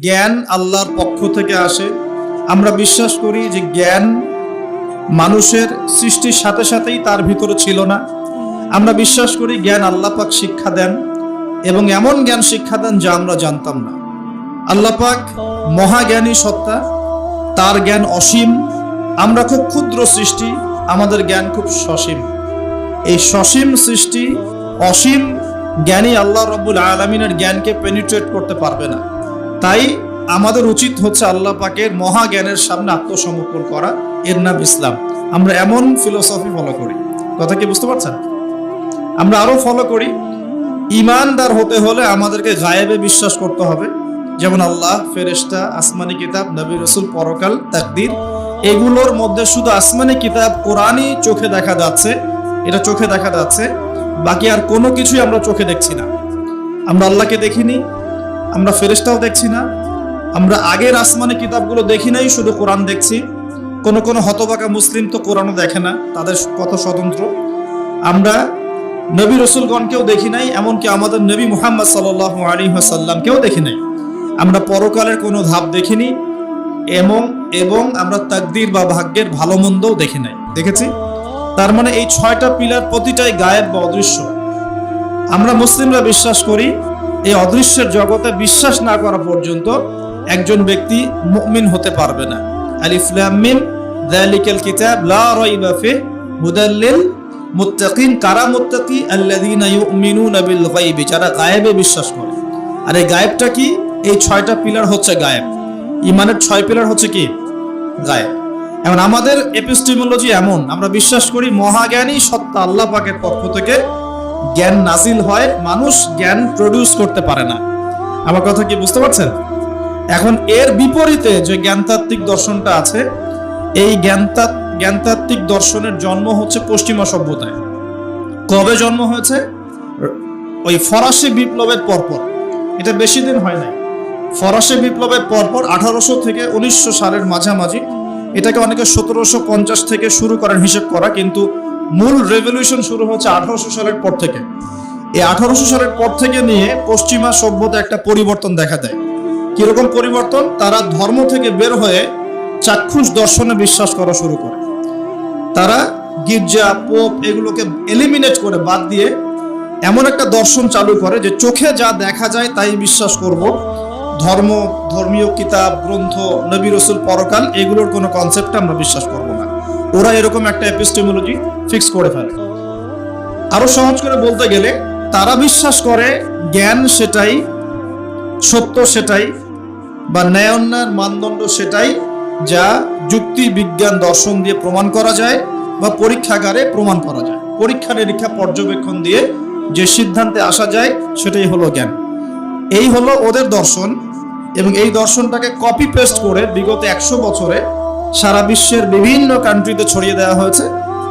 জ্ঞান আল্লাহর পক্ষ থেকে আসে। আমরা বিশ্বাস করি যে জ্ঞান মানুষের সৃষ্টির সাথে সাথেই তার ভিতরে ছিল না। আমরা বিশ্বাস করি জ্ঞান আল্লাহ পাক শিক্ষা দেন এবং এমন জ্ঞান শিক্ষা দেন যা আমরা জানতাম না। আল্লাহ পাক মহাজ্ঞানী সত্তা, তার জ্ঞান অসীম। আমরা খুব ক্ষুদ্র সৃষ্টি, আমাদের জ্ঞান খুব সসীম। এই সসীম সৃষ্টি অসীম জ্ঞানী আল্লাহ রব্বুল আলমিনের জ্ঞানকে পেনিট্রেট করতে পারবে না। তাই আমাদের উচিত হচ্ছে আল্লাহ পাকের মহাজ্ঞানের সামনে আত্মসমর্পণ করা, এর নাম ইসলাম। আমরা এমন ফিলোসফি ফলো করি। কথা কি বুঝতে পারছেন? আমরা আরও ফলো করি, ইমানদার হতে হলে আমাদেরকে গায়েবে বিশ্বাস করতে হবে। যেমন আল্লাহ, ফেরেশতা, আসমানি কিতাব, নবী রসুল, পরকাল, তাকদির, এগুলোর মধ্যে শুধু আসমানি কিতাব কোরআনই চোখে দেখা যাচ্ছে, এটা চোখে দেখা যাচ্ছে, বাকি আর কোনো কিছুই আমরা চোখে দেখছি না। আমরা আল্লাহকে দেখিনি আমরা ফেরেস্তাও দেখছি না। আমরা আগের আসমানি কিতাবগুলো দেখি নাই, শুধু কোরআন দেখছি। কোন কোন হতবাকা মুসলিম তো কোরআনও দেখে না, তাদের কত স্বতন্ত্র আমরা নবী রসুলগণকেও দেখি নাই, এমনকি আমাদের নবী মুহাম্মদ সাল আলী সাল্লামকেও দেখি নাই। আমরা পরকালের কোনো ধাপ দেখিনি এবং এবং আমরা তাকদির বা ভাগ্যের ভালো মন্দও দেখি নাই। দেখেছি? তার মানে এই ছয়টা পিলার প্রতিটাই গায়েব বা অদৃশ্য। আমরা মুসলিমরা বিশ্বাস করি এই অদৃশ্যের জগতে বিশ্বাস না করা পর্যন্ত একজন ব্যক্তি মুমিন হতে পারবে না। আলিফ লাম মিম, যালিকাল কিতাব, লা রাইবা ফিহ হুদাল লিল মুত্তাকিন, কারা মুত্তাকি? আল্লাযীনা ইউমিনুনা বিল গায়বি, যারা গায়েবে বিশ্বাস করে। আর এই গায়েবটা কি? এই ছয়টা পিলার হচ্ছে গায়েব। ইমানের ছয় পিলার হচ্ছে কি? গায়েব। এখন আমাদের এপিস্টিমোলজি এমন, আমরা বিশ্বাস করি মহাজ্ঞানী সত্তা আল্লাহ পাকের পক্ষ থেকে জ্ঞান নাজিল হয়, মানুষ জ্ঞান প্রডিউস করতে পারে না। আমার কথা কি বুঝতে পারছেন? এখন এর বিপরীতে যে জ্ঞানতাত্ত্বিক দর্শনটা আছে, এই জ্ঞানতাত জ্ঞানতাত্ত্বিক দর্শনের জন্ম হচ্ছে পশ্চিমা সভ্যতায়। কবে জন্ম হয়েছে? ওই ফরাসি বিপ্লবের পরপর। এটা বেশি দিন হয় নাই। ফরাসি বিপ্লবের পরপর আঠারোশো থেকে উনিশশো সালের মাঝামাঝি। এটাকে অনেকে সতেরোশো পঞ্চাশ থেকে শুরু করেন হিসেব করা, কিন্তু মূল রেভলিউশন শুরু হচ্ছে আঠারোশো সালের পর থেকে। এই আঠারোশো সালের পর থেকে নিয়ে পশ্চিমা সভ্যতা একটা পরিবর্তন দেখা দেয়। কীরকম পরিবর্তন? তারা ধর্ম থেকে বের হয়ে চাক্ষুষ দর্শনে বিশ্বাস করা শুরু করে। তারা গির্জা, পোপ এগুলোকে এলিমিনেট করে বাদ দিয়ে এমন একটা দর্শন চালু করে যে চোখে যা দেখা যায় তাই বিশ্বাস করব। ধর্ম, ধর্মীয় কিতাব, গ্রন্থ নবী রসুল পরকাল এগুলোর কোনো কনসেপ্ট আমরা বিশ্বাস করব না। ওরা এরকম একটা এপিস্টেমোলজি ফিক্স করে ফেলে। আরও সহজ করে বলতে গেলে, তারা বিশ্বাস করে জ্ঞান সেটাই, সত্য সেটাই, বা ন্যায় অন্যায়ের মানদণ্ড সেটাই যা যুক্তি, বিজ্ঞান, দর্শন দিয়ে প্রমাণ করা যায় বা পরীক্ষাগারে প্রমাণ করা যায়। পরীক্ষা, নিরীক্ষা, পর্যবেক্ষণ দিয়ে যে সিদ্ধান্তে আসা যায়, সেটাই হলো জ্ঞান। এই হলো ওদের দর্শন এবং এই দর্শনটাকে কপি পেস্ট করে বিগত একশো বছরে সারা বিশ্বের বিভিন্ন কান্ট্রিতে ছড়িয়ে দেওয়া হয়েছে।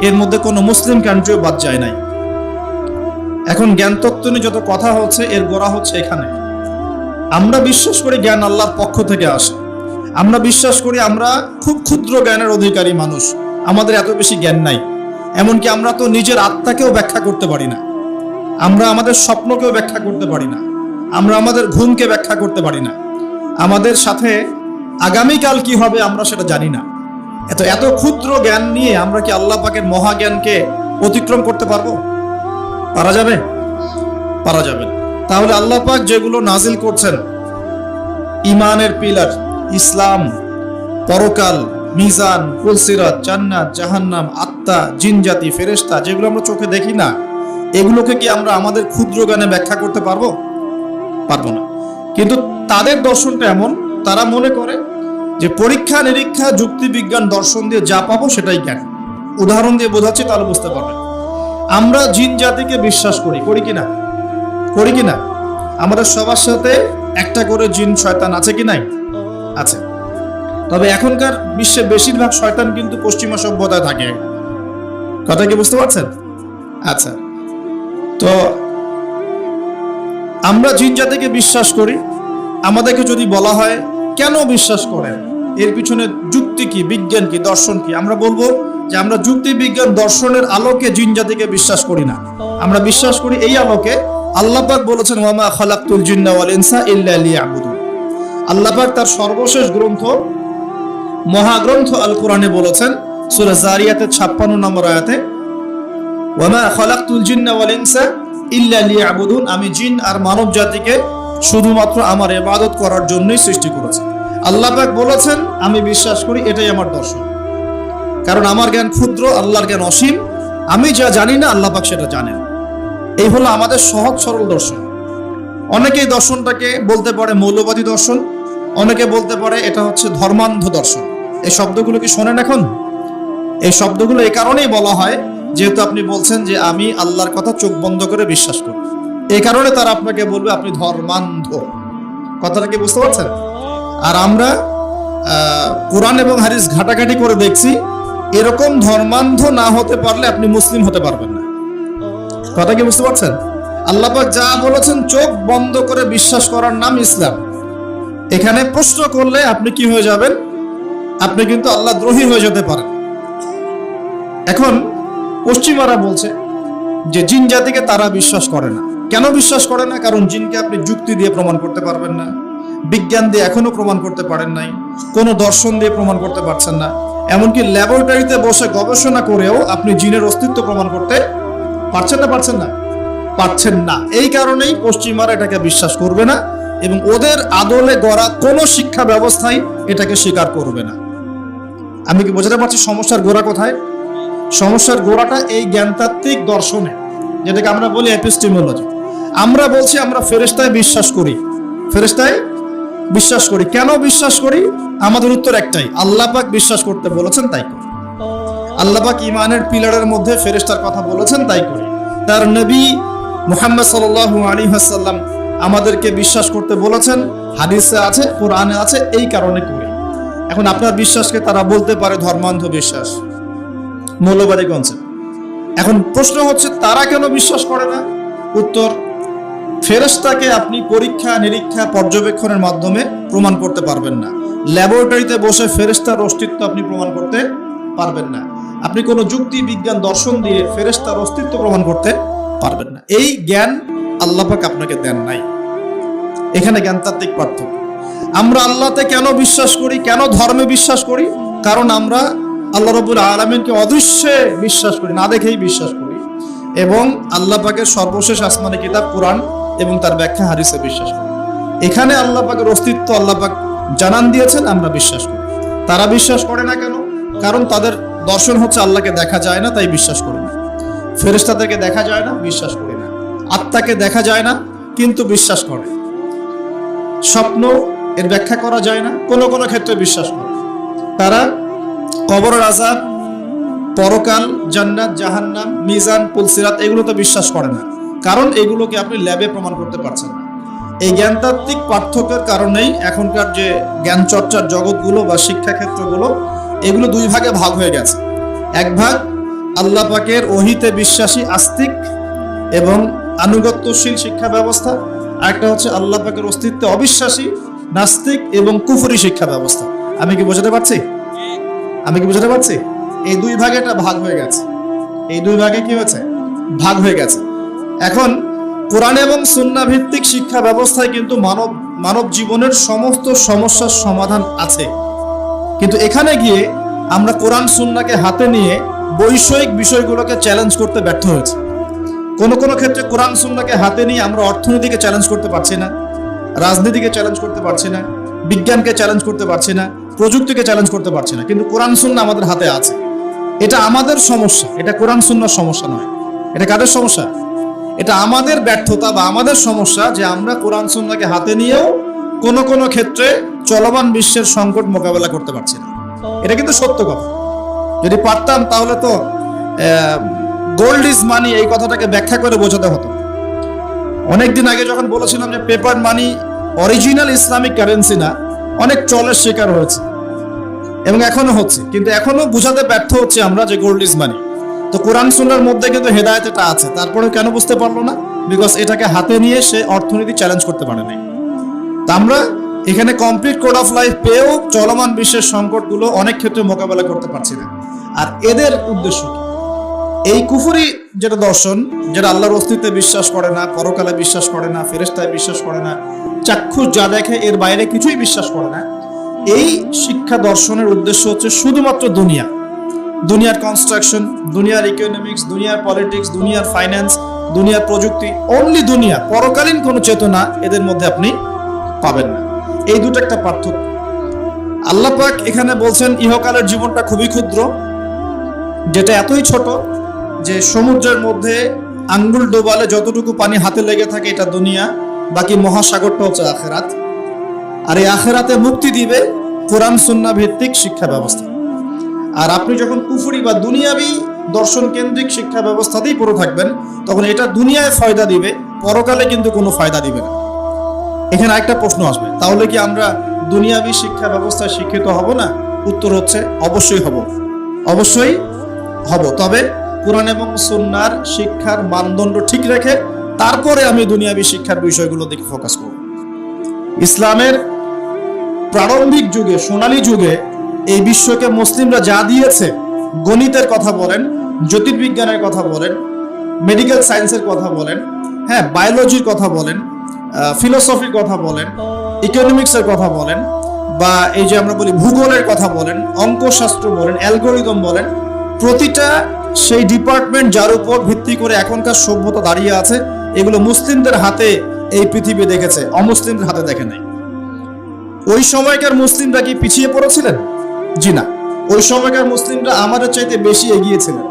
এর মধ্যে কোনো মুসলিম কান্ট্রিও বাদ যায় নাই। এখন জ্ঞান তত্ত্ব নিয়ে যত কথা হচ্ছে, এর গোড়া হচ্ছে এখানে। আমরা বিশ্বাস করি জ্ঞান আল্লাহর পক্ষ থেকে আসে। আমরা বিশ্বাস করি আমরা খুব ক্ষুদ্র জ্ঞানের অধিকারী মানুষ। আমাদের এত বেশি জ্ঞান নাই। এমনকি আমরা তো নিজের আত্মাকেও ব্যাখ্যা করতে পারি না। আমরা আমাদের স্বপ্নকেও ব্যাখ্যা করতে পারি না। আমরা আমাদের ঘুমকে ব্যাখ্যা করতে পারি না। আমাদের সাথে আগামীকাল কি হবে আমরা সেটা জানি না। এত এত ক্ষুদ্র জ্ঞান নিয়ে আমরা কি আল্লাহ পাকের মহাজ্ঞানকে অতিক্রম করতে পারব? পারা যাবে? পারা যাবে। তাহলে আল্লাহ পাক যেগুলো নাজিল করছেন ইমানের পিলার, ইসলাম, পরকাল, মিজান কুলসিরাত জান্নাত, জাহান্নাম, আত্মা জিনজাতি ফেরেশতা, যেগুলো আমরা চোখে দেখি না, এগুলোকে কি আমরা আমাদের ক্ষুদ্র জ্ঞানে ব্যাখ্যা করতে পারব? পারব না। কিন্তু তাদের দর্শনটা এমন, তারা মনে করে যে পরীক্ষা, নিরীক্ষা, যুক্তি, বিজ্ঞান, দর্শন দিয়ে যা পাবো সেটাই জ্ঞান। উদাহরণ দিয়ে বোঝাচ্ছি, তাহলে বুঝতে পারবেন। আমরা জিন জাতিকে বিশ্বাস করি করি কিনা করি কিনা আমাদের সবার সাথে একটা করে জিন শয়তান আছে কি নাই? আছে। তবে এখনকার বিশ্বে বেশিরভাগ শয়তান কিন্তু পশ্চিমা সভ্যতায় থাকে। কথা কি বুঝতে পারছেন? আচ্ছা। তো আমরা জিন জাতিকে বিশ্বাস করি। আমাদেরকে যদি বলা হয় কেন বিশ্বাস করেন? এর পিছনে যুক্তি কি, বিজ্ঞান কি, দর্শন কি? আমরা বলব যে আমরা যুক্তি, বিজ্ঞান, দর্শনের আলোকে জিন জাতিকে বিশ্বাস করি না। আমরা বিশ্বাস করি এই আলোকে আল্লাহ পাক বলেছেন, ওয়ামা আল্লাহ তার সর্বশেষ গ্রন্থ, মহাগ্রন্থ আল কোরআনে বলেছেন, সূরা জারিয়াতের 56 নম্বর আয়াতে, ওয়ামা খালাকতুল জিন্না ওয়াল আমি জিন আর মানব জাতিকে শুধুমাত্র আমার ইবাদত করার জন্যই সৃষ্টি করেছে। আল্লাহ পাক বলেছেন, আমি বিশ্বাস করি এটাই আমার দর্শন। কারণ আমার জ্ঞান ক্ষুদ্র, আল্লাহর জ্ঞান অসীম। আমি যা জানি না, আল্লাহ পাক সেটা জানেন। এই হলো আমাদের সহজ সরল দর্শন। অনেকেই দর্শনটাকে বলতে পারে মৌলবাদী দর্শন, অনেকে বলতে পারে এটা হচ্ছে ধর্মান্ধ দর্শন। এই শব্দগুলো কি শোনেন এখন? এই শব্দগুলো এই কারণেই বলা হয়, যেহেতু আপনি বলছেন যে আমি আল্লাহর কথা চোখ বন্ধ করে বিশ্বাস করি। এই কারণে তারা আপনাকে বলবে, আপনি ধর্মান্ধ। কথাটা কি বুঝতে পারছেন? আর আমরা কোরআন এবং হারিস ঘাটাঘাটি করে দেখছি, এরকম ধর্মান্ধ না হতে পারলে আপনি মুসলিম হতে পারবেন না। কথা কি বুঝতে পারছেন? আল্লাপাক যা বলেছেন, চোখ বন্ধ করে বিশ্বাস করার নাম ইসলাম। এখানে প্রশ্ন করলে আপনি কি হয়ে যাবেন? আপনি কিন্তু আল্লাহ দ্রোহী হয়ে যেতে পারেন। এখন পশ্চিমারা বলছে যে, জিন জাতিকে তারা বিশ্বাস করে না। কেন বিশ্বাস করে না? কারণ জিনকে আপনি যুক্তি দিয়ে প্রমাণ করতে পারবেন না। বিজ্ঞান দিয়ে এখনও প্রমাণ করতে পারেন নাই। কোনো দর্শন দিয়ে প্রমাণ করতে পারছেন না। এমনকি ল্যাবরেটরিতে বসে গবেষণা করেও আপনি জিনের অস্তিত্ব প্রমাণ করতে পারছেন না পারছেন না? পারছেন না। এই কারণেই পশ্চিমারা এটাকে বিশ্বাস করবে না এবং ওদের আদলে গড়া কোনো শিক্ষা ব্যবস্থাই এটাকে স্বীকার করবে না। আমি কি বোঝাতে পারছি সমস্যার গোড়া কোথায়? সমস্যার গোড়াটা এই জ্ঞানতাত্ত্বিক দর্শনে, যেটাকে আমরা বলি এপিস্টিমোলজি আমরা বলছি আমরা ফেরেস্তায় বিশ্বাস করি। ফেরেস্তায় বিশ্বাস করি। কেন বিশ্বাস করি? আমাদের উত্তর একটাই, আল্লাহ পাক বিশ্বাস করতে বলেছেন তাই করি। আল্লাহ পাক ইমানের পিলারের মধ্যে ফেরেস্তার কথা বলেছেন তাই করি। তার নবী মুহাম্মদ সাল্লাল্লাহু আলাইহি ওয়াসাল্লাম আমাদেরকে বিশ্বাস করতে বলেছেন, হাদিসে আছে, কোরআনে আছে, এই কারণে করি। এখন আপনার বিশ্বাসকে তারা বলতে পারে ধর্মান্ধ বিশ্বাস। মৌলবাদী কনসেপ্ট এখন প্রশ্ন হচ্ছে, তারা কেন বিশ্বাস করে না? উত্তর ফেরেশতাকে আপনি পরীক্ষা, নিরীক্ষা, পর্যবেক্ষণের মাধ্যমে প্রমাণ করতে পারবেন না। ল্যাবরেটরিতে বসে ফেরেশতার অস্তিত্ব আপনি প্রমাণ করতে পারবেন না। আপনি কোনো যুক্তি, বিজ্ঞান, দর্শন দিয়ে ফেরেশতার অস্তিত্ব প্রমাণ করতে পারবেন না। এই জ্ঞান আল্লাপাক আপনাকে দেন নাই। এখানে জ্ঞানতাত্ত্বিক পার্থক্য। আমরা আল্লাহতে কেন বিশ্বাস করি, কেন ধর্মে বিশ্বাস করি? কারণ আমরা আল্লাহ রবুল আলমিনকে অদৃশ্যে বিশ্বাস করি, না দেখেই বিশ্বাস করি। এবং আল্লাহ সর্বশেষ আসমানি কিতাব কোরআন এবং তার ব্যাখ্যা হারিসে বিশ্বাস করি। এখানে আল্লাহ পাকের অস্তিত্ব আল্লাহ পাক জানান দিয়েছেন, আমরা বিশ্বাস করি। তারা বিশ্বাস করে না কেন? কারণ তাদের দর্শন হচ্ছে আল্লাহকে দেখা যায় না, তাই বিশ্বাস করি না। ফেরেশতাদেরকে দেখা যায় না, বিশ্বাস করি না। আত্মাকে দেখা যায় না, কিন্তু বিশ্বাস করে। স্বপ্ন এর ব্যাখ্যা করা যায় না, কোনো কোনো ক্ষেত্রে বিশ্বাস করে। তারা কবর আজাব পরকাল, জান্নাত, জাহান্নাম, মিজান, পুলসিরাত এগুলো তো বিশ্বাস করে না। কারণ এগুলোকে আপনি ল্যাবে প্রমাণ করতে পারছেন। না এই জ্ঞানতাত্ত্বিক পার্থক্যের কারণেই এখনকার যে জ্ঞান চর্চার জগৎগুলো বা শিক্ষাক্ষেত্রগুলো, এগুলো দুই ভাগে ভাগ হয়ে গেছে। এক ভাগ আল্লাহ পাকের ওহিতে বিশ্বাসী আস্তিক এবং আনুগত্যশীল শিক্ষা ব্যবস্থা আরেকটা হচ্ছে আল্লাহ পাকের অস্তিত্বে অবিশ্বাসী, নাস্তিক এবং কুফরি শিক্ষা ব্যবস্থা। আমি কি বোঝাতে পারছি? আমি কি বোঝাতে পারছি? এই দুই ভাগে একটা ভাগ হয়ে গেছে। এই দুই ভাগে কি হয়েছে? ভাগ হয়ে গেছে। এখন কোরআন এবং সুন্না ভিত্তিক শিক্ষা ব্যবস্থায় কিন্তু মানব মানব জীবনের সমস্ত সমস্যার সমাধান আছে। কিন্তু এখানে গিয়ে আমরা কোরআন সুন্নাকে হাতে নিয়ে বৈষয়িক বিষয়গুলোকে চ্যালেঞ্জ করতে ব্যর্থ হয়েছে। কোনো কোনো ক্ষেত্রে কোরআন সুন্নাকে হাতে নিয়ে আমরা অর্থনীতিকে চ্যালেঞ্জ করতে পারছি না, রাজনীতিকে চ্যালেঞ্জ করতে পারছি না, বিজ্ঞানকে চ্যালেঞ্জ করতে পারছি না, প্রযুক্তিকে চ্যালেঞ্জ করতে পারছি না। কিন্তু কোরআন সুন্না আমাদের হাতে আছে। এটা আমাদের সমস্যা, এটা কোরআন সুন্নার সমস্যা নয়। এটা কাদের সমস্যা? এটা আমাদের ব্যর্থতা বা আমাদের সমস্যা যে আমরা কোরআন সুন্নাকে হাতে নিয়েও কোন কোন ক্ষেত্রে চলমান বিশ্বের সংকট মোকাবেলা করতে পারছি না। এটা কিন্তু সত্য কথা। যদি পারতাম তাহলে তো গোল্ড ইজ মানি এই কথাটাকে ব্যাখ্যা করে বোঝাতে হতো। অনেকদিন আগে যখন বলেছিলাম যে paper money original Islamic currency না, অনেক চলের শিকার হয়েছে। এবং এখনও হচ্ছে। কিন্তু এখনও বোঝাতে ব্যর্থ হচ্ছে আমরা যে গোল্ড ইজ মানি তো কোরআন সুন্নার মধ্যে কিন্তু হেদায়ত এটা আছে। তারপরে কেন বুঝতে পারল না? বিকজ এটাকে হাতে নিয়ে সে অর্থনীতি চ্যালেঞ্জ করতে পারে নাই। তা আমরা এখানে কমপ্লিট কোড অফ লাইফ পেয়েও চলমান বিশ্বের সংকটগুলো অনেক ক্ষেত্রে মোকাবেলা করতে পারছি না। আর এদের উদ্দেশ্য কি? এই কুফুরি যেটা দর্শন, যেটা আল্লাহর অস্তিত্বে বিশ্বাস করে না, পরকালে বিশ্বাস করে না ফেরেস্তায় বিশ্বাস করে না, চাক্ষুষ যা দেখে এর বাইরে কিছুই বিশ্বাস করে না, এই শিক্ষা দর্শনের উদ্দেশ্য হচ্ছে শুধুমাত্র দুনিয়া। দুনিয়ার কনস্ট্রাকশন দুনিয়ার ইকোনমিক্স দুনিয়ার পলিটিক্স দুনিয়ার ফাইন্যান্স দুনিয়ার প্রযুক্তি অনলি দুনিয়া, পরকালীন কোনো চেতনা এদের মধ্যে আপনি পাবেন না। এই দুটো একটা পার্থক্য। আল্লাহ পাক এখানে বলছেন, ইহকালের জীবনটা খুবই ক্ষুদ্র, যেটা এতই ছোট যে সমুদ্রের মধ্যে আঙ্গুল ডোবালে যতটুকু পানি হাতে লেগে থাকে এটা দুনিয়া, বাকি মহাসাগরটা হচ্ছে আখেরাত। আর এই আখেরাতে মুক্তি দিবে কোরআন, সুন্না ভিত্তিক শিক্ষা ব্যবস্থা। আর আপনি যখন কুফুরি বা দুনিয়াবি দর্শন কেন্দ্রিক শিক্ষা ব্যবস্থাতেই পড়ে থাকবেন, তখন এটা দুনিয়ায় ফায়দা দিবে, পরকালে কিন্তু কোনো ফায়দা দিবে না। এখানে একটা প্রশ্ন আসবে, তাহলে কি আমরা দুনিয়াবি শিক্ষা ব্যবস্থায় শিক্ষিত হব না? উত্তর হচ্ছে, অবশ্যই হব। অবশ্যই হব। তবে কোরআন এবং সুন্নার শিক্ষার মানদণ্ড ঠিক রেখে তারপরে আমি দুনিয়াবি শিক্ষার বিষয়গুলো দিকে ফোকাস করব। ইসলামের প্রারম্ভিক যুগে, সোনালী যুগে এই বিশ্বকে মুসলিমরা যা দিয়েছে, গণিতের কথা বলেন, জ্যোতির্বিজ্ঞানের কথা বলেন মেডিকেল সায়েন্সের কথা বলেন হ্যাঁ বায়োলজির কথা বলেন ফিলোসফির কথা বলেন ইকোনমিক্সের কথা বলেন, বা এই যে আমরা বলি ভূগোলের কথা বলেন, অঙ্কশাস্ত্র বলেন অ্যালগোরিদম বলেন, প্রতিটা সেই ডিপার্টমেন্ট যার উপর ভিত্তি করে এখনকার সভ্যতা দাঁড়িয়ে আছে, এগুলো মুসলিমদের হাতে এই পৃথিবী দেখেছে, অমুসলিমদের হাতে দেখে নাই। ওই সময়কার মুসলিমরা কি পিছিয়ে পড়েছিলেন? জি না। ওই সময়কার মুসলিমরা আমাদের চাইতে বেশি এগিয়েছিলেন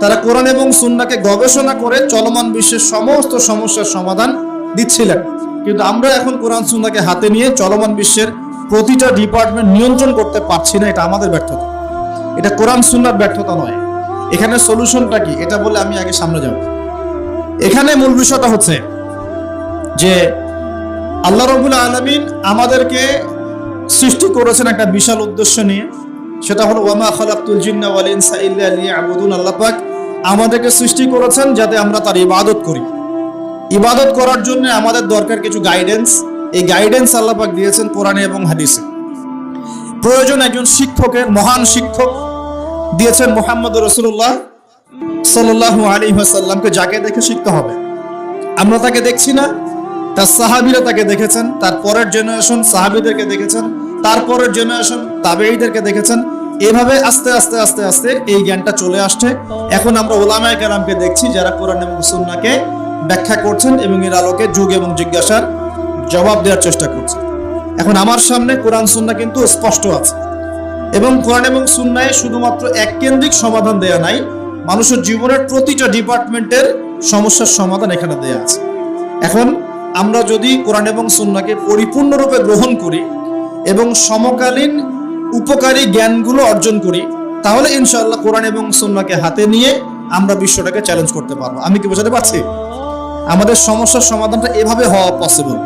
তারা কোরআন এবং সুন্নাকে গবেষণা করে চলমান বিশ্বের সমস্ত সমস্যার সমাধান দিচ্ছিলেন। কিন্তু আমরা এখন কোরআন সুন্নাকে হাতে নিয়ে চলমান বিশ্বের প্রতিটা ডিপার্টমেন্ট নিয়ন্ত্রণ করতে পারছি না, এটা আমাদের ব্যর্থতা। এটা কোরআন সুন্নার ব্যর্থতা নয়। এখানে সলিউশনটা কি? এটা বলে আমি আগে সামনে যাব। এখানে মূল বিষয়টা হচ্ছে যে আল্লাহ রবুল আলমিন আমাদেরকে সৃষ্টি করেছেন একটা বিশাল উদ্দেশ্য নিয়ে। সেটা হলো ওয়ামা খালাকুল জিন্না ওয়াল ইনসা ইল্লা আল্লাহ পাক আমাদেরকে সৃষ্টি করেছেন যাতে আমরা তার ইবাদত করি। ইবাদত করার জন্য আমাদের দরকার কিছু গাইডেন্স এই গাইডেন্স আল্লাহ পাক দিয়েছেন কোরআনে এবং হাদিসে। প্রয়োজন একজন শিক্ষকের, মহান শিক্ষক দিয়েছেন মোহাম্মদ রসুল্লাহ সাল্লাল্লাহু আলী সাল্লামকে যাকে দেখে শিখতে হবে। আমরা তাকে দেখছি না। তার সাহাবিরা তাকে দেখেছেন তার পরের জেনারেশন সাহাবিদেরকে দেখেছেন, তারপরের জেনারেশন তাবেইদেরকে দেখেছেন। এভাবে আস্তে আস্তে আস্তে আস্তে এই জ্ঞানটা চলে আসছে। এখন আমরা ওলামায় কেরামকে দেখছি যারা কোরআন এবং সুন্নাকে ব্যাখ্যা করছেন এবং এর আলোকে যুগ এবং জিজ্ঞাসার জবাব দেওয়ার চেষ্টা করছেন। এখন আমার সামনে কোরআন সুন্না কিন্তু স্পষ্ট আছে। এবং কোরআন এবং সুন্নায় শুধুমাত্র এক কেন্দ্রিক সমাধান দেয়া নাই, মানুষের জীবনের প্রতিটা ডিপার্টমেন্টের সমস্যার সমাধান এখানে দেয়া আছে। এখন আমরা যদি কোরআন এবং সুন্নাকে পরিপূর্ণরূপে গ্রহণ করি এবং সমকালীন উপকারী জ্ঞানগুলো অর্জন করি, তাহলে ইনশাল্লাহ কোরআন এবং সুন্নাকে হাতে নিয়ে আমরা বিশ্বটাকে চ্যালেঞ্জ করতে পারব। আমি কি বোঝাতে পারছি? আমাদের সমস্যার সমাধানটা এভাবে হওয়া পসিবল